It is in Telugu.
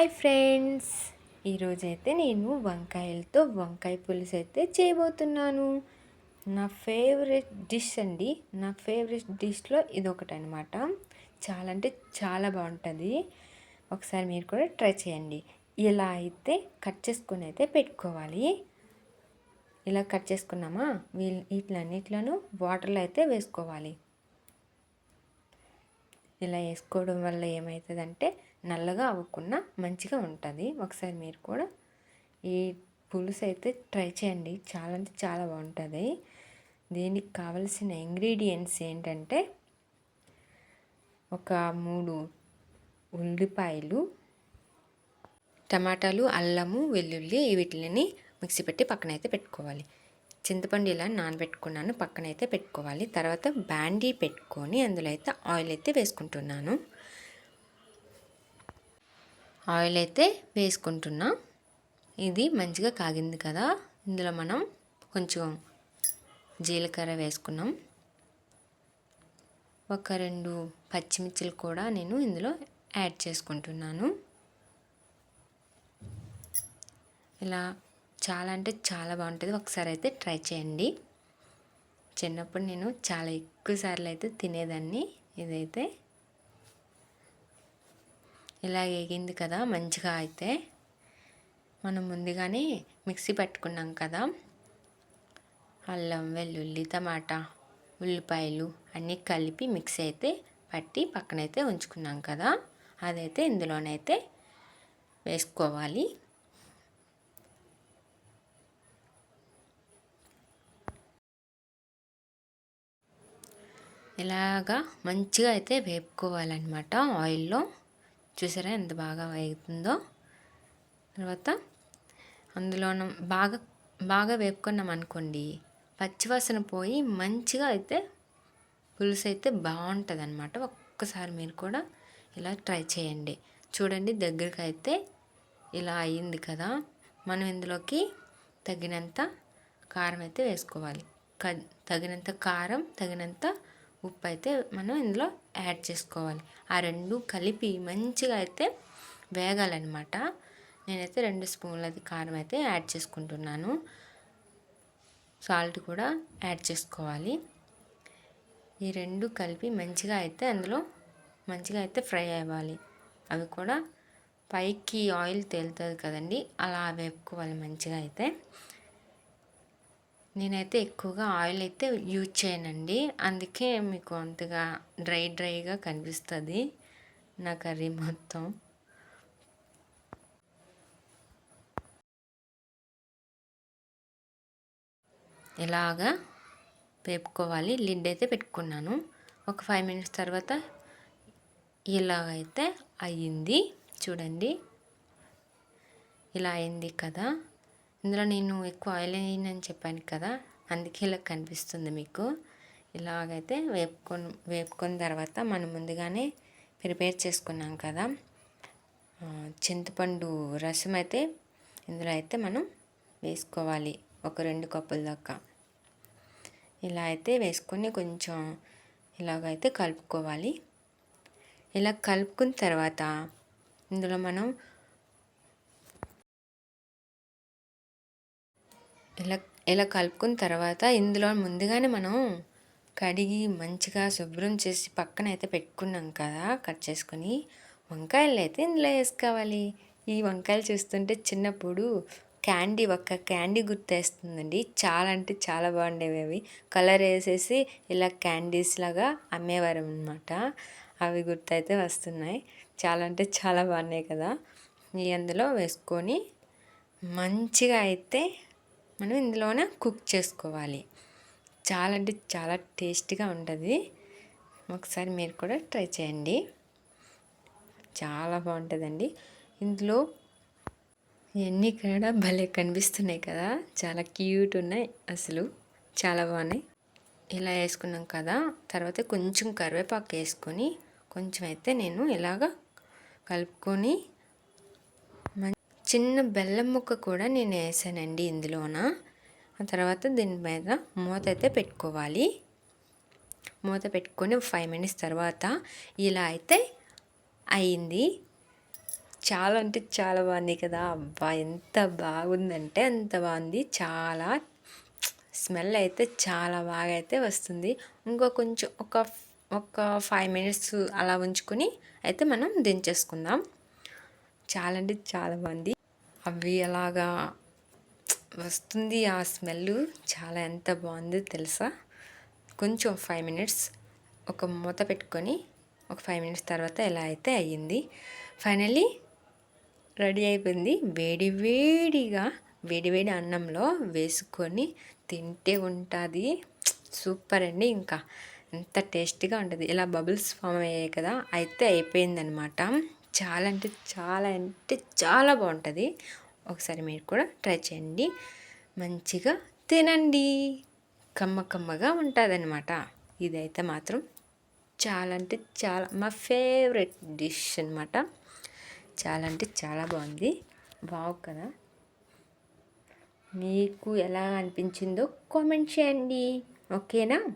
Hi friends. ఈరోజైతే నేను వంకాయలతో వంకాయ పులుసు అయితే చేయబోతున్నాను. నా ఫేవరెట్ డిష్ అండి. నా ఫేవరెట్ డిష్లో ఇది ఒకటి అనమాట చాలా అంటే చాలా బాగుంటుంది. ఒకసారి మీరు కూడా ట్రై చేయండి. ఇలా అయితే కట్ చేసుకొని అయితే పెట్టుకోవాలి. ఇలా కట్ చేసుకున్నామా? వీళ్ళు వీటిలన్నిట్లను వాటర్లో అయితే వేసుకోవాలి. ఇలా వేసుకోవడం వల్ల ఏమవుతుందంటే నల్లగా అవ్వకుండా మంచిగా ఉంటుంది. ఒకసారి మీరు కూడా ఈ పులుసు అయితే ట్రై చేయండి. చాలా అంటే చాలా బాగుంటుంది. దీనికి కావలసిన ఇంగ్రీడియంట్స్ ఏంటంటే ఒక మూడు ఉల్లిపాయలు టమాటాలు అల్లము వెల్లుల్లి వీటిని మిక్సీ పెట్టి పక్కన అయితే పెట్టుకోవాలి. చింతపండు ఇలా నానబెట్టుకున్నాను. పక్కన అయితే పెట్టుకోవాలి. తర్వాత బ్యాండీ పెట్టుకొని అందులో అయితే ఆయిల్ అయితే వేసుకుంటున్నాను. ఆయిల్ అయితే వేసుకుంటున్నా. ఇది మంచిగా కాగింది కదా. ఇందులో మనం కొంచెం జీలకర్ర వేసుకున్నాం. ఒక రెండు పచ్చిమిర్చిలు కూడా నేను ఇందులో యాడ్ చేసుకుంటున్నాను. ఇలా చాలా అంటే చాలా బాగుంటుంది. ఒకసారి అయితే ట్రై చేయండి. చిన్నప్పుడు నేను చాలా ఎక్కువ సార్లు అయితే తినేదాన్ని. ఇదైతే ఇలా వేగింది కదా మంచిగా అయితే. మనం ముందుగానే మిక్సీ పట్టుకున్నాం కదా. అల్లం వెల్లుల్లి టమాటా ఉల్లిపాయలు అన్నీ కలిపి మిక్సీ అయితే పట్టి పక్కనైతే ఉంచుకున్నాం కదా. అదైతే ఇందులోనైతే వేసుకోవాలి. ఇలాగా మంచిగా అయితే వేపుకోవాలన్నమాట ఆయిల్లో. చూసారా ఎంత బాగా వేగుతుందో. తర్వాత అందులో బాగా బాగా వేపుకున్నాం అనుకోండి పచ్చివాసన పోయి మంచిగా అయితే పులుసు అయితే బాగుంటుంది అనమాట ఒక్కసారి మీరు కూడా ఇలా ట్రై చేయండి. చూడండి దగ్గరికి అయితే ఇలా అయ్యింది కదా. మనం ఇందులోకి తగినంత కారం అయితే వేసుకోవాలి. తగినంత కారం తగినంత ఉప్పు అయితే మనం ఇందులో యాడ్ చేసుకోవాలి. ఆ రెండు కలిపి మంచిగా అయితే వేగాలన్నమాట. నేనైతే రెండు స్పూన్లది కారం అయితే యాడ్ చేసుకుంటున్నాను. సాల్ట్ కూడా యాడ్ చేసుకోవాలి. ఈ రెండు కలిపి మంచిగా అయితే అందులో మంచిగా అయితే ఫ్రై అవ్వాలి. అవి కూడా పైకి ఆయిల్ తేలుతుంది కదండి అలా వేపుకోవాలి మంచిగా అయితే. నేనైతే ఎక్కువగా ఆయిల్ అయితే యూజ్ చేయనండి. అందుకే మీకు అంతగా డ్రై డ్రైగా కనిపిస్తుంది నా కర్రీ మొత్తం. ఇలాగా వేపుకోవాలి. లిడ్ అయితే పెట్టుకున్నాను. ఒక ఫైవ్ మినిట్స్ తర్వాత ఇలాగైతే అయ్యింది. చూడండి. ఇలా అయింది కదా. ఇందులో నేను ఎక్కువ ఆయిల్ వేయనని చెప్పాను కదా అందుకే ఇలా కనిపిస్తుంది మీకు. ఇలాగైతే వేపుకొని వేపుకున్న తర్వాత మనం ముందుగానే ప్రిపేర్ చేసుకున్నాం కదా. చింతపండు రసం అయితే ఇందులో అయితే మనం వేసుకోవాలి ఒక రెండు కప్పుల దాకా. ఇలా అయితే వేసుకొని కొంచెం ఇలాగైతే కలుపుకోవాలి. ఇలా కలుపుకున్న తర్వాత ఇందులో మనం ఇలా ఇలా కలుపుకున్న తర్వాత ఇందులో ముందుగానే మనం కడిగి మంచిగా శుభ్రం చేసి పక్కన అయితే పెట్టుకున్నాం కదా కట్ చేసుకొని వంకాయలు అయితే ఇందులో వేసుకోవాలి. ఈ వంకాయలు చూస్తుంటే చిన్నప్పుడు క్యాండీ ఒక్క క్యాండీ గుర్తేస్తుందండి. చాలా అంటే చాలా బాగుండేవి అవి. కలర్ వేసేసి ఇలా క్యాండీస్ లాగా అమ్మేవారు అనమాట అవి గుర్తయితే వస్తున్నాయి. చాలా అంటే చాలా బాగున్నాయి కదా. ఈ అందులో వేసుకొని మంచిగా అయితే మనం ఇందులోనే కుక్ చేసుకోవాలి. చాలా అంటే చాలా టేస్టీగా ఉంటుంది. ఒకసారి మీరు కూడా ట్రై చేయండి. చాలా బాగుంటుందండి. ఇందులో ఇవన్నీ కూడా భలే కనిపిస్తున్నాయి కదా. చాలా క్యూట్ ఉన్నాయి అసలు. చాలా బాగున్నాయి. ఇలా వేసుకున్నాం కదా. తర్వాత కొంచెం కరివేపాకు వేసుకొని కొంచెం అయితే నేను ఇలాగ కలుపుకొని చిన్న బెల్లం ముక్క కూడా నేను వేసానండి ఇందులోన. ఆ తర్వాత దీని మీద మూత అయితే పెట్టుకోవాలి. మూత పెట్టుకొని ఫైవ్ మినిట్స్ తర్వాత ఇలా అయితే అయింది. చాలా అంటే చాలా బాగుంది కదా. అబ్బా ఎంత బాగుందంటే అంత బాగుంది. చాలా స్మెల్ అయితే చాలా బాగా అయితే వస్తుంది. ఇంకో కొంచెం ఒక ఒక ఫైవ్ మినిట్స్ అలా ఉంచుకొని అయితే మనం దించేసుకుందాం. చాలా అంటే చాలా బాగుంది. అవి అలాగా వస్తుంది ఆ స్మెల్ చాలా ఎంత బాగుంది తెలుసా? కొంచెం ఫైవ్ మినిట్స్ ఒక మూత పెట్టుకొని ఒక ఫైవ్ మినిట్స్ తర్వాత ఎలా అయితే అయ్యింది. ఫైనలీ రెడీ అయిపోయింది. వేడి వేడిగా వేడి వేడి అన్నంలో వేసుకొని తింటే ఉంటుంది. సూపర్ అండి ఇంకా. ఎంత టేస్టీగా ఉంటుంది. ఇలా బబుల్స్ ఫామ్ అయ్యాయి కదా అయితే అయిపోయిందనమాట చాలా అంటే చాలా అంటే చాలా బాగుంటుంది. ఒకసారి మీరు కూడా ట్రై చేయండి. మంచిగా తినండి. కమ్మ కమ్మగా ఉంటుంది అనమాట ఇదైతే మాత్రం చాలా అంటే చాలా మా ఫేవరెట్ డిష్ అనమాట చాలా అంటే చాలా బాగుంది. బాగు కదా. మీకు ఎలా అనిపించిందో కామెంట్ చేయండి. ఓకేనా?